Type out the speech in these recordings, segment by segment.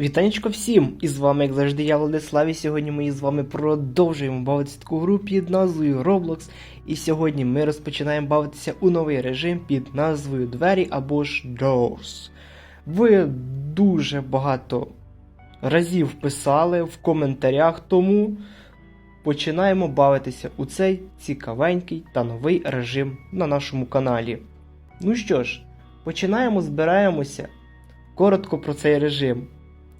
Вітанечко всім! І з вами, як завжди, я Владислав, і сьогодні ми з вами продовжуємо бавитися таку гру під назвою Roblox. І сьогодні ми розпочинаємо бавитися у новий режим під назвою Двері або ж Doors. Ви дуже багато разів писали в коментарях, тому починаємо бавитися у цей цікавенький та новий режим на нашому каналі. Ну що ж, починаємо, збираємося. Коротко про цей режим.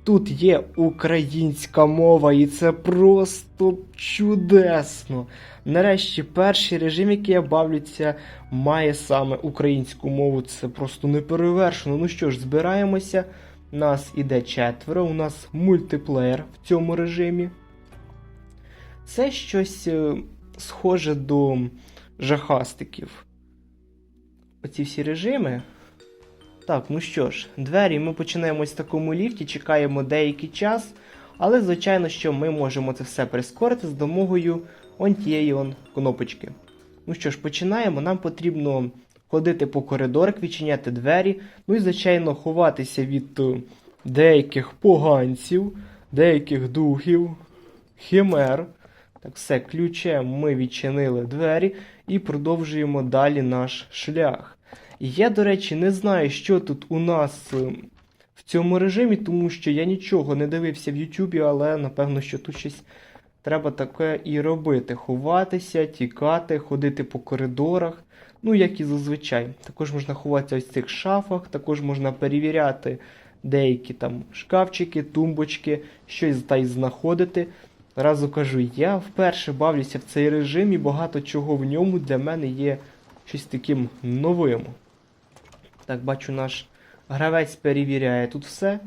Тут є українська мова, і це просто чудесно. Нарешті, перший режим, який я бавлюся, має саме українську мову. Це просто неперевершено. Ну що ж, збираємося. Нас іде четверо, у нас мультиплеєр в цьому режимі. Це щось е, схоже до жахастиків. Оці всі режими. Так, ну що ж, двері ми починаємо в такому ліфті, чекаємо деякий час, але звичайно, що ми можемо це все прискорити з допомогою он тієї он кнопочки. Ну що ж, починаємо. Нам потрібно ходити по коридорах, відчиняти двері, ну і, звичайно, ховатися від е, деяких поганців, деяких духів, химер. Так, все, ключем ми відчинили двері і продовжуємо далі наш шлях. Я, до речі, не знаю, що тут у нас е, в цьому режимі, тому що я нічого не дивився в Ютубі, але напевно, що тут щось треба таке і робити: ховатися, тікати, ходити по коридорах. Ну, як і зазвичай. Також можна ховатися ось в цих шафах, також можна перевіряти деякі там шкафчики, тумбочки, щось та й знаходити. Разу кажу, я вперше бавлюся в цей режим і багато чого в ньому для мене є щось таким новим. Так, бачу, наш гравець перевіряє тут все.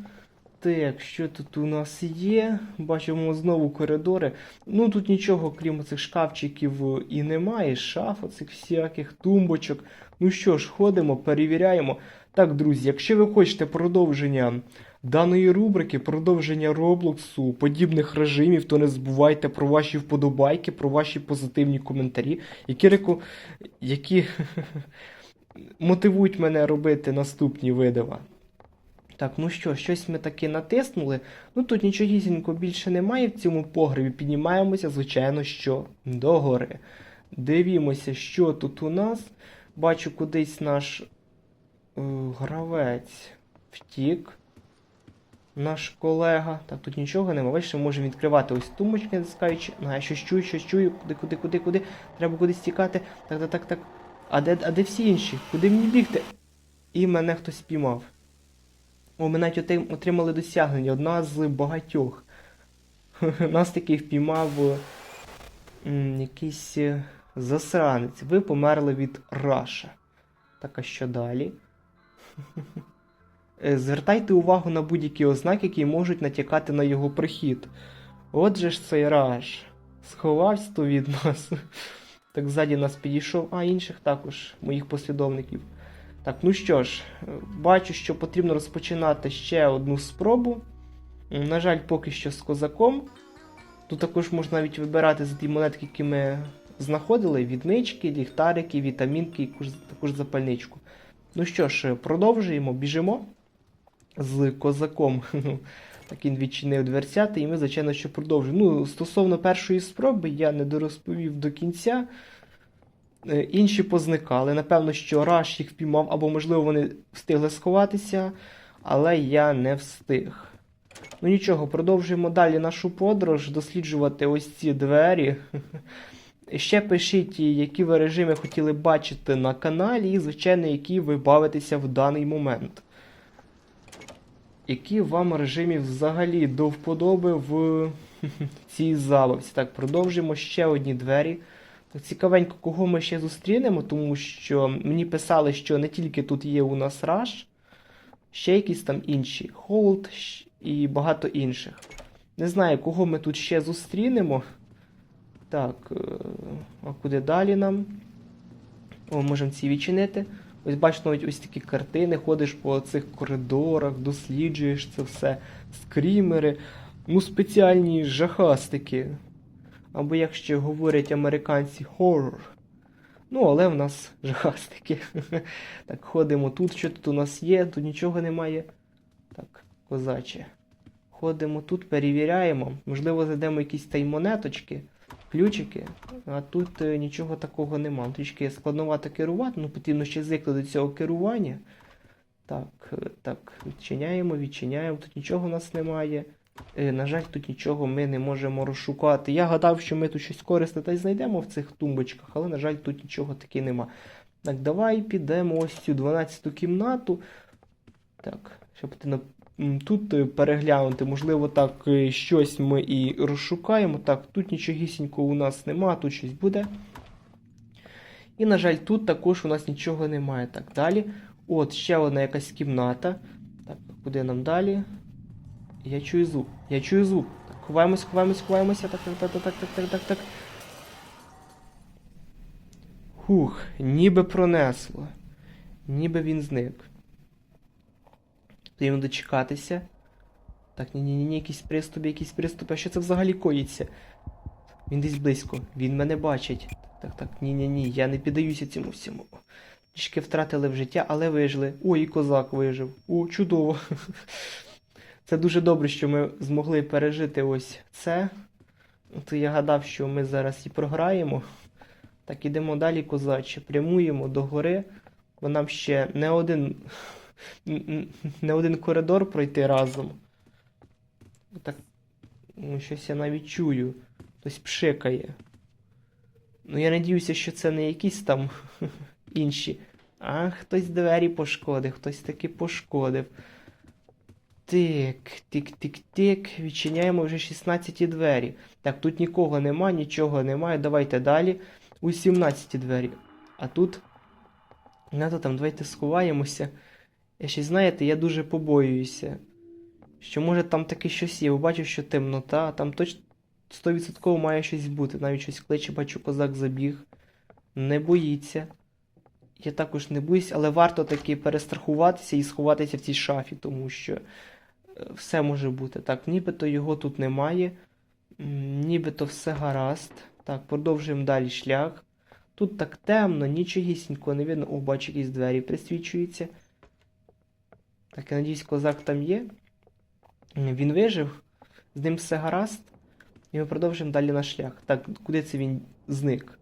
Так, що тут у нас є? Бачимо знову коридори. Ну тут нічого, крім цих шкафчиків, і немає. Шаф, цих всяких тумбочок. Ну що ж, ходимо, перевіряємо. Так, друзі, якщо ви хочете продовження даної рубрики, продовження Роблоксу, подібних режимів, то не забувайте про ваші вподобайки, про ваші позитивні коментарі, які реку... які мотивують мене робити наступні видива. Так, ну що, щось ми таки натиснули. Ну тут нічогісінько більше немає в цьому погребі. Піднімаємося, звичайно, що догори. Дивімося, що тут у нас. Бачу, кудись наш е, гравець втік. Наш колега. Так, тут нічого немає. Бачите, можемо відкривати ось тумбочки, натискаючи. Ну, я щось чую, щось чую. Куди, куди, куди, куди. Треба кудись тікати. Так, так, так, так. А де, а де всі інші? Куди мені бігти? І мене хтось спіймав. О, ми навіть отримали досягнення, одна з багатьох. Нас таки впіймав м, якийсь е, засранець. Ви померли від Раша. Так, а що далі? Е, Звертайте увагу на будь-які ознаки, які можуть натякати на його прихід. Отже ж цей Раш. Сховався то від нас. Так ззаді нас підійшов, а інших також, моїх послідовників. Так, ну що ж, бачу, що потрібно розпочинати ще одну спробу. На жаль, поки що з козаком. Тут також можна навіть вибирати за ті монетки, які ми знаходили: відмички, ліхтарики, вітамінки і також- запальничку. Ну що ж, продовжуємо, біжимо з козаком. Так він відчинив дверцята, і ми, звичайно, що продовжуємо. Ну, стосовно першої спроби, я не дорозповів до кінця. Е, Інші позникали. Напевно, що Раш їх впіймав, або, можливо, вони встигли сховатися, але я не встиг. Ну нічого, продовжуємо далі нашу подорож, досліджувати ось ці двері. Ще пишіть, які ви режими хотіли бачити на каналі, і, звичайно, які ви бавитеся в даний момент. Які вам режимів взагалі до вподоби в цій забавці? Так, продовжуємо ще одні двері. Цікавенько, кого ми ще зустрінемо, тому що мені писали, що не тільки тут є у нас Rush, ще якісь там інші. Hold і багато інших. Не знаю, кого ми тут ще зустрінемо. Так, е, а куди далі нам? О, можемо ці відчинити. Ось бачите, ось такі картини, ходиш по цих коридорах, досліджуєш це все. Скрімери, ну спеціальні жахастики. Або як ще говорять американці, хоррор. Ну, але в нас жахастики. Так, ходимо тут, що тут у нас є, тут нічого немає. Так, козаче. Ходимо тут, перевіряємо. Можливо, зайдемо якісь та й монеточки, ключики. А тут е, нічого такого нема. Трішки складновато керувати, ну потрібно ще звикнути до цього керування. Так, е, так, відчиняємо, відчиняємо. Тут нічого у нас немає. Е, на жаль, тут нічого ми не можемо розшукати. Я гадав, що ми тут щось корисне та й знайдемо в цих тумбочках, але, на жаль, тут нічого таки нема. Так, давай підемо ось цю 12-ту кімнату. Так, що потрібно Тут е, переглянути, можливо, так е, щось ми і розшукаємо. Так, тут нічогісінького у нас нема, тут щось буде. І, на жаль, тут також у нас нічого немає. Так, далі. От, ще одна якась кімната. Так, куди нам далі? Я чую звук. Я чую звук. Так, ховаємось, ховаємось, ховаємося. Так, так, так, так, так, так, так, так. Хух, ніби пронесло. Ніби він зник. Потрібно дочекатися. Так, ні, ні, ні, ні, якісь приступи, якісь. А що це взагалі коїться? Він десь близько. Він мене бачить. Так, так, ні, ні, ні, я не піддаюся цьому всьому. Трішки втратили в життя, але вижили. Ой, і козак вижив. О, чудово. Це дуже добре, що ми змогли пережити ось це. То я гадав, що ми зараз і програємо. Так, ідемо далі, козаче. Прямуємо до гори, бо нам ще не один, не один коридор пройти разом. Так, ну, щось я навіть чую. Хтось пшикає. Ну, я надіюся, що це не якісь там інші. А, хтось двері пошкодив, хтось таки пошкодив. Тик, тик, тик, тик. Відчиняємо вже 16 двері. Так, тут нікого нема, нічого немає. Давайте далі. У 17 двері. А тут. Ну, там, давайте сховаємося. Я ще знаєте, я дуже побоююся. Що може там таке щось є. Бачу, що темнота, а там точно 100% має щось бути. Навіть щось кличе, бачу, козак забіг. Не боїться. Я також не боюсь, але варто таки перестрахуватися і сховатися в цій шафі, тому що е, все може бути. Так, нібито його тут немає. Нібито все гаразд. Так, продовжуємо далі шлях. Тут так темно, нічогісінько не видно. О, бачу, якісь двері присвічуються. Так, я надіюсь, козак там є. Він вижив. З ним все гаразд. І ми продовжуємо далі наш шлях. Так, куди це він зник?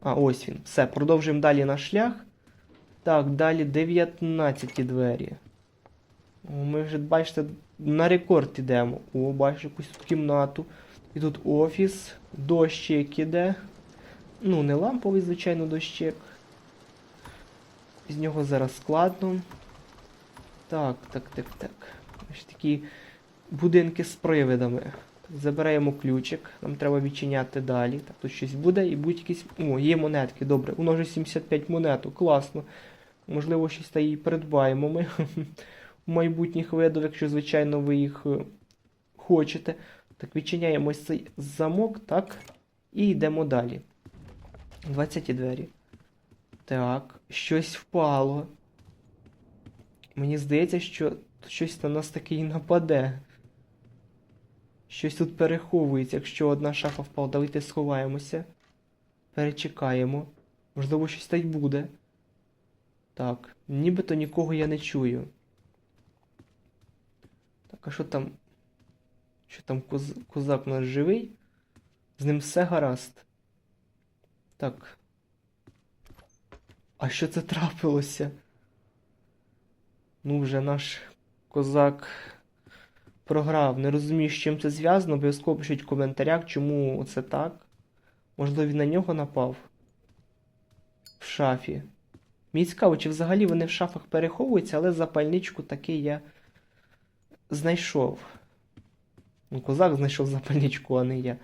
А, ось він. Все, продовжуємо далі наш шлях. Так, далі 19 двері. Ми вже, бачите, на рекорд ідемо. О, бачу якусь тут кімнату. І тут офіс, дощик іде. Ну, не ламповий, звичайно, дощик. З нього зараз складно. Так, так, так, так. Ось такі будинки з привидами. Забираємо ключик, нам треба відчиняти далі. Так, тут щось буде і будуть якісь. О, є монетки, добре. У нас вже 75 монеток, класно. Можливо, щось та і придбаємо ми у майбутніх видах, якщо, звичайно, ви їх е, хочете. Так, відчиняємо цей замок, так. І йдемо далі. 20 двері. Так, щось впало. Мені здається, що щось на нас таки і нападе. Щось тут переховується, якщо одна шафа впала, давайте сховаємося. Перечекаємо. Можливо, щось та й буде. Так, нібито нікого я не чую. Так, а що там? Що там коз... козак у нас живий? З ним все гаразд. Так. А що це трапилося? Ну, вже наш козак програв. Не розумію, з чим це зв'язано. Обов'язково пишіть в коментарях, чому це так. Можливо, він на нього напав. В шафі. Мені цікаво, чи взагалі вони в шафах переховуються, але запальничку таки я знайшов. Ну, козак знайшов запальничку, а не я.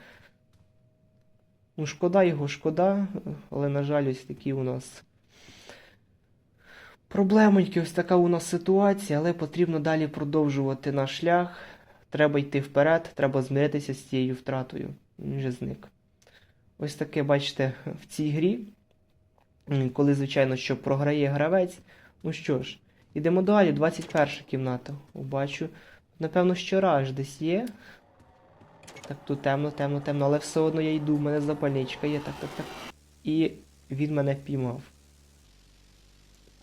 Ну, шкода його, шкода, але, на жаль, ось такі у нас проблемоньки, ось така у нас ситуація, але потрібно далі продовжувати наш шлях. Треба йти вперед, треба змиритися з цією втратою. Він вже зник. Ось таке, бачите, в цій грі, коли, звичайно, що програє гравець. Ну що ж, ідемо далі, 21 кімната. Бачу. Напевно, що раж десь є. Так, тут темно, темно, темно, але все одно я йду, в мене запальничка є, так, так, так. І він мене впіймав.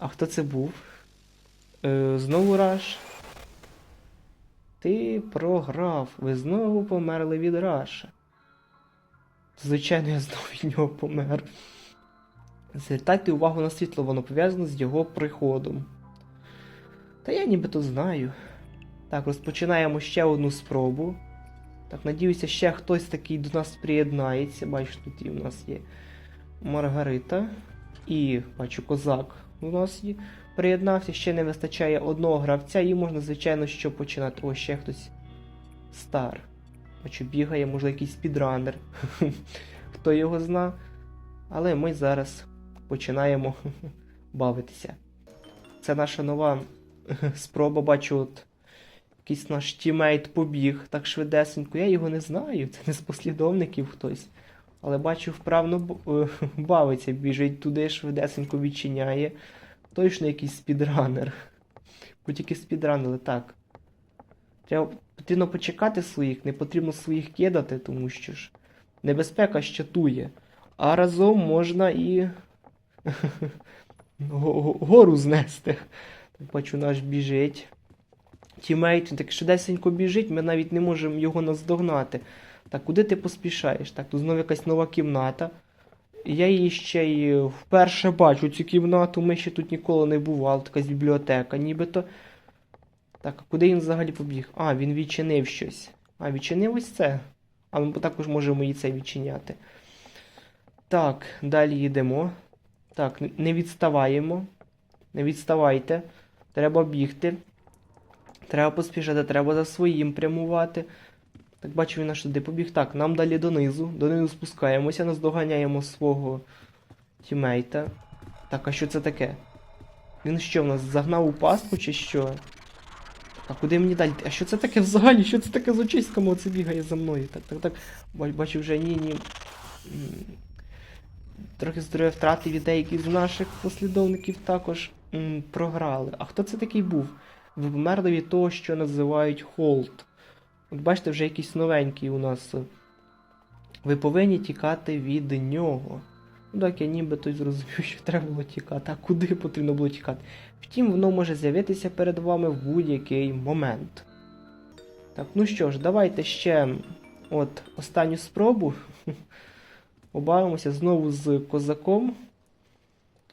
А хто це був? Е, знову раш. Ти програв. Ви знову померли від Раша. Звичайно, я знову від нього помер. Звертайте увагу на світло, воно пов'язано з його приходом. Та я нібито знаю. Так, розпочинаємо ще одну спробу. Так, надіюся, ще хтось такий до нас приєднається. Бачу, тут і в нас є Маргарита. І бачу, козак у нас. Приєднався, ще не вистачає одного гравця, і можна, звичайно, що починати. О, ще хтось стар. Бачу, бігає, може, якийсь підранер. Хто його зна. Але ми зараз починаємо бавитися. Це наша нова спроба, бачу, от якийсь наш тімейт побіг так швидесенько. Я його не знаю, це не з послідовників хтось. Але бачу, вправно е, бавиться, біжить туди, швидесенько відчиняє. Точно якийсь спідранер. Тільки спідранили, так. Треба, потрібно почекати своїх, не потрібно своїх кидати, тому що ж небезпека щатує. А разом можна і го- го- гору знести. Так бачу, наш біжить. Тімейт, так швидесенько біжить, ми навіть не можемо його наздогнати. Так, куди ти поспішаєш? Так, тут знову якась нова кімната. Я її ще й вперше бачу цю кімнату, ми ще тут ніколи не бували, така бібліотека, нібито. Так, а куди він взагалі побіг? А, він відчинив щось. А, відчинив ось це. А ми також можемо і це відчиняти. Так, далі йдемо. Так, не відставаємо. Не відставайте. Треба бігти. Треба поспішати, треба за своїм прямувати. Так бачу, він аж туди побіг. Так, нам далі донизу. Донизу спускаємося, наздоганяємо свого тімейта. Так, а що це таке? Він що в нас загнав у пастку чи що? А куди мені далі? А що це таке взагалі? Що це таке з очиськами оце бігає за мною? Так, так, так. Бачу вже ні, ні. Трохи здоров'я втратив і деякі з наших послідовників також м, програли. А хто це такий був? Ви померли від того, що називають холд. От бачите, вже якийсь новенький у нас. Ви повинні тікати від нього. Ну так, я нібито й зрозумів, що треба було тікати. А куди потрібно було тікати? Втім, воно може з'явитися перед вами в будь-який момент. Так, ну що ж, давайте ще от останню спробу. Побавимося знову з козаком.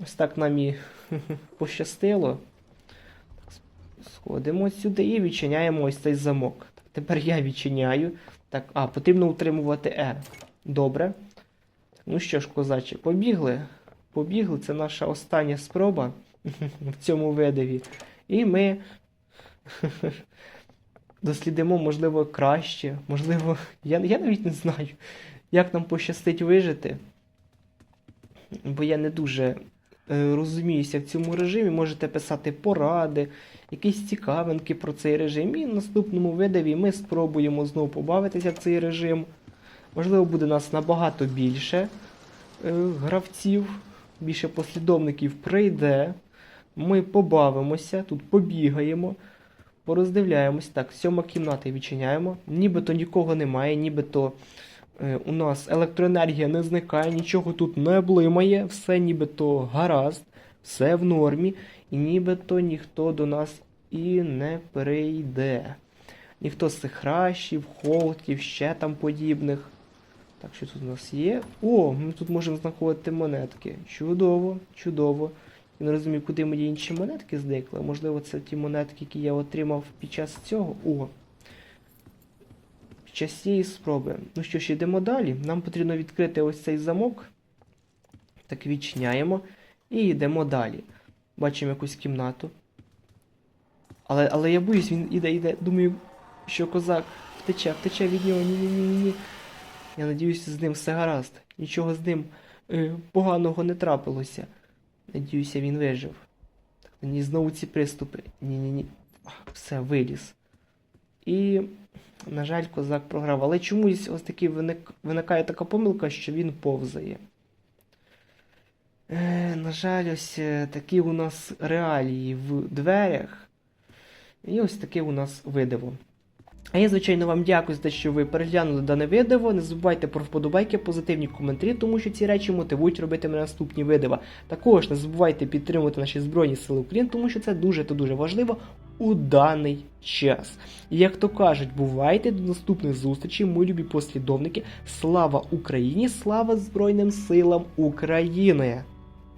Ось так нам і пощастило. Сходимо сюди і відчиняємо ось цей замок. Тепер я відчиняю. Так, а, потрібно утримувати Е. Добре. Ну що ж, козачі, побігли. Побігли, це наша остання спроба в цьому видові. І ми дослідимо, можливо, краще. Можливо, я, я навіть не знаю, як нам пощастить вижити. Бо я не дуже розуміюся в цьому режимі. Можете писати поради, якісь цікавинки про цей режим. І в наступному видові ми спробуємо знову побавитися в цей режим. Можливо, буде нас набагато більше е, гравців, більше послідовників прийде. Ми побавимося, тут побігаємо, пороздивляємось. Так, сьома кімната відчиняємо. Нібито нікого немає, нібито е, у нас електроенергія не зникає, нічого тут не блимає, все нібито гаразд, все в нормі, і нібито ніхто до нас і не прийде. Ніхто з цих хращів, холків, ще там подібних. Так, що тут у нас є? О, ми тут можемо знаходити монетки. Чудово, чудово. Я не розумію, куди мої інші монетки зникли. Можливо, це ті монетки, які я отримав під час цього. О. Час цієї спроби. Ну що ж, йдемо далі. Нам потрібно відкрити ось цей замок. Так, відчиняємо. І йдемо далі. Бачимо якусь кімнату. Але, але я боюсь, він іде, іде. Думаю, що козак втече, втече від нього. Ні-ні-ні-ні. Я надіюся, з ним все гаразд. Нічого з ним е, поганого не трапилося. Надіюся, він вижив. Так, мені знову ці приступи. Ні-ні-ні. Все, виліз. І, на жаль, козак програв. Але чомусь ось таки виник... виникає така помилка, що він повзає. Е, на жаль, ось е, такі у нас реалії в дверях. І ось таке у нас видиво. А я, звичайно, вам дякую за те, що ви переглянули дане відео. Не забувайте про вподобайки, позитивні коментарі, тому що ці речі мотивують робити мене наступні відео. Також не забувайте підтримувати наші Збройні Сили України, тому що це дуже та дуже важливо. У даний час. Як то кажуть, бувайте до наступних зустрічей, мої любі послідовники. Слава Україні! Слава Збройним силам України!